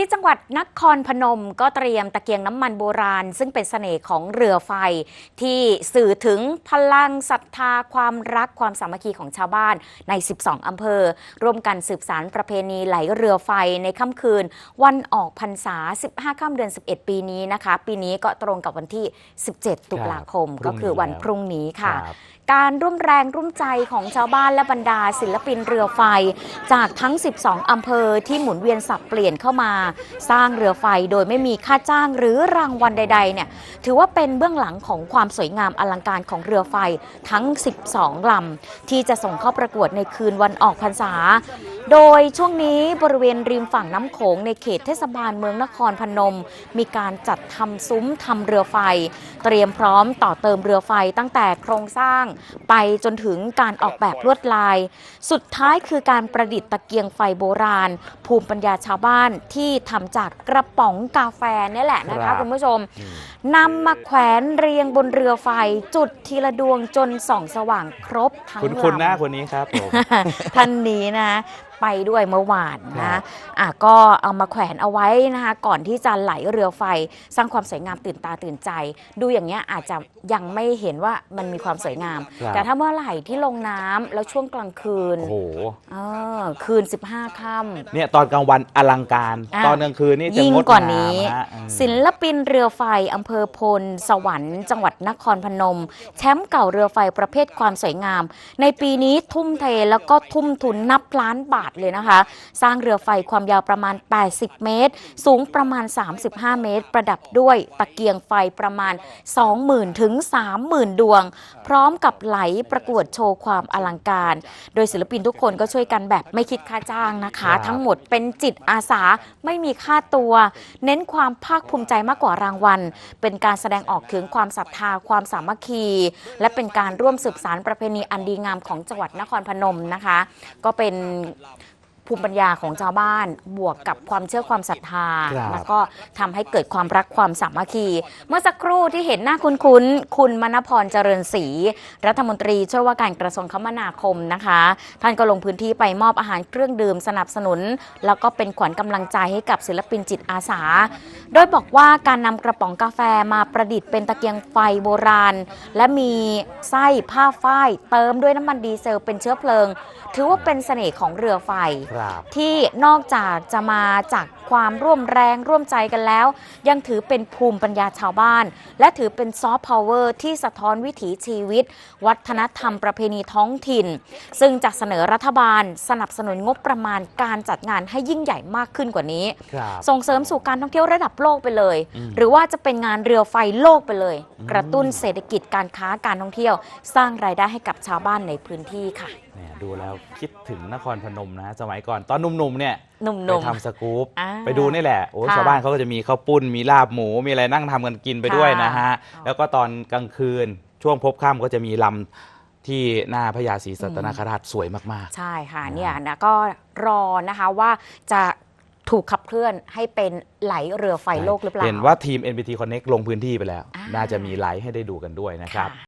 ที่จังหวัดนครพนมก็เตรียมตะเกียงน้ำมันโบราณ ซึ่งเป็นเสน่ห์ของเรือไฟ ที่สื่อถึงพลังศรัทธาความรักความสามัคคีของชาวบ้านใน 12 อำเภอ ร่วมกันสืบสารประเพณีไหลเรือไฟในค่ำคืน วันออกพรรษา 15 ค่ำเดือน 11 ปีนี้นะคะ ปีนี้ก็ตรงกับวันที่ 17 ตุลาคมครับก็คือวันพรุ่งนี้ค่ะครับการร่วมแรงร่วมใจของชาวบ้านและบรรดาศิลปินเรือไฟ จากทั้ง 12 อำเภอที่หมุนเวียนสับเปลี่ยนเข้ามาสร้างเรือไฟโดยไม่มีค่าจ้างหรือรางวัลใดๆเนี่ยถือว่าเป็นเบื้องหลังของความสวยงามอลังการของเรือไฟทั้ง 12 ลำ ที่จะส่งเข้าประกวดในคืนวันออกพรรษา โดยช่วงนี้บริเวณริมฝั่งน้ำโขงในเขตเทศบาลเมืองนครพนม มีการจัดทำซุ้มทำเรือไฟ เตรียมพร้อมต่อเติมเรือไฟตั้งแต่โครงสร้าง ไปจนถึงการออกแบบลวดลาย สุดท้ายคือการประดิษฐ์ตะเกียงไฟโบราณ ภูมิปัญญาชาวบ้านที่ทำจากกระป๋องกาแฟนี่แหละนะครัคะบคุณผู้ชมอืมนำมาแขวนเรียงบนเรือไฟ จุดทีละดวงจนส่องสว่างครบทั้งคุณลำคุณหน้าคนนี้ครับผมท่านนี้นะไปด้วยเมื่อวานครันะบอะก็เอามาแขวนเอาไว้นะคะก่อนที่จะไหลเรือไฟสร้างความสวยงามตื่นตาตื่นใจ ดูอย่างเงี้ยอาจจะยังไม่เห็นว่ามันมีความสวยงาม ครับ แต่ถ้าเมื่อไหร่ที่ลงน้ำแล้วช่วงกลางคืนโอ้โห เออคืน 15ค่ำ เนี่ยตอนกลางวันอลังการ อะตอนกลางคืนนี่จะยิ่งงดกว่านี้ งามฮะอืม ศิลปินเรือไฟอำเภอพล สวรรค์ จังหวัดนครพนม แชมป์เก่าเรือไฟประเภทความสวยงาม ในปีนี้ทุ่มเทแล้วก็ทุ่มทุนนับล้านบาทเลยนะคะ สร้างเรือไฟความยาวประมาณ 80 เมตร สูงประมาณ 35 เมตร ประดับด้วยตะเกียงไฟประมาณ 20,000 ถึง 30,000 ดวง พร้อมกับไหลประกวดโชว์ความอลังการ โดยศิลปินทุกคนก็ช่วยกันแบบไม่คิดค่าจ้างนะคะครับทั้งหมดเป็นจิตอาสาไม่มีค่าตัว เน้นความภาคภูมิใจมากกว่ารางวัล เป็นการแสดงออกถึงความศรัทธาความสามัคคี และเป็นการร่วมสืบสารประเพณีอันดีงามของจังหวัดนครพนมนะคะ ก็เป็น ภูมิปัญญาของชาวบ้าน บวกกับความเชื่อความศรัทธา ครับ แล้วก็ทำให้เกิดความรักความสามัคคี เมื่อสักครู่ที่เห็นหน้าคุ้นๆคุณมณพรเจริญศรีรัฐมนตรีช่วยว่าการกระทรวงคมนาคมนะคะ ท่านก็ลงพื้นที่ไปมอบอาหารเครื่องดื่มสนับสนุน แล้วก็เป็นขวัญกำลังใจให้กับศิลปินจิตอาสา โดยบอกว่าการนำกระป๋องกาแฟมาประดิษฐ์เป็นตะเกียงไฟโบราณ และมีไส้ผ้าฝ้ายเติมด้วยน้ำมันดีเซลเป็นเชื้อเพลิง ถือว่าเป็นเสน่ห์ของเรือไฟ ครับที่นอกจากจะมาจากความร่วมแรงร่วมใจกันแล้ว ยังถือเป็นภูมิปัญญาชาวบ้าน และถือเป็นซอฟต์พาวเวอร์ที่สะท้อนวิถีชีวิต วัฒนธรรมประเพณีท้องถิ่น ซึ่งจะเสนอรัฐบาลสนับสนุนงบประมาณการจัดงานให้ยิ่งใหญ่มากขึ้นกว่านี้ ครับส่งเสริมสู่การท่องเที่ยวระดับโลกไปเลยอืมหรือว่าจะเป็นงานเรือไฟโลกไปเลยอืมกระตุ้นเศรษฐกิจการค้าการท่องเที่ยว สร้างรายได้ให้กับชาวบ้านในพื้นที่ค่ะเนี่ย ดูแล้วคิดถึงนครพนมนะสมัยก่อนตอนหนุ่มๆเนี่ยหนุ่ไปมทำสกู๊ปอ่าไปดูนี่แหละโอ้ค่ะชาวบ้านเขาก็จะมีข้าวปุ้นมีลาบหมูมีอะไรนั่งทำกันกินไปด้วยนะฮะแล้วก็ตอนกลางคืนช่วงพบค่ำก็จะมีลำที่หน้าพญาศรีสัตนคราชสวยมากๆใช่ค่ะอ่าเนี่ยนะก็รอนะคะว่าจะถูกขับเคลื่อนให้เป็นไหลเรือไฟๆโลกหรือเปล่า เห็นว่าทีม NBT Connect ลงพื้นที่ไปแล้ว อ่า น่าจะมีไลฟ์ให้ได้ดูกันด้วยนะครับ ค่ะ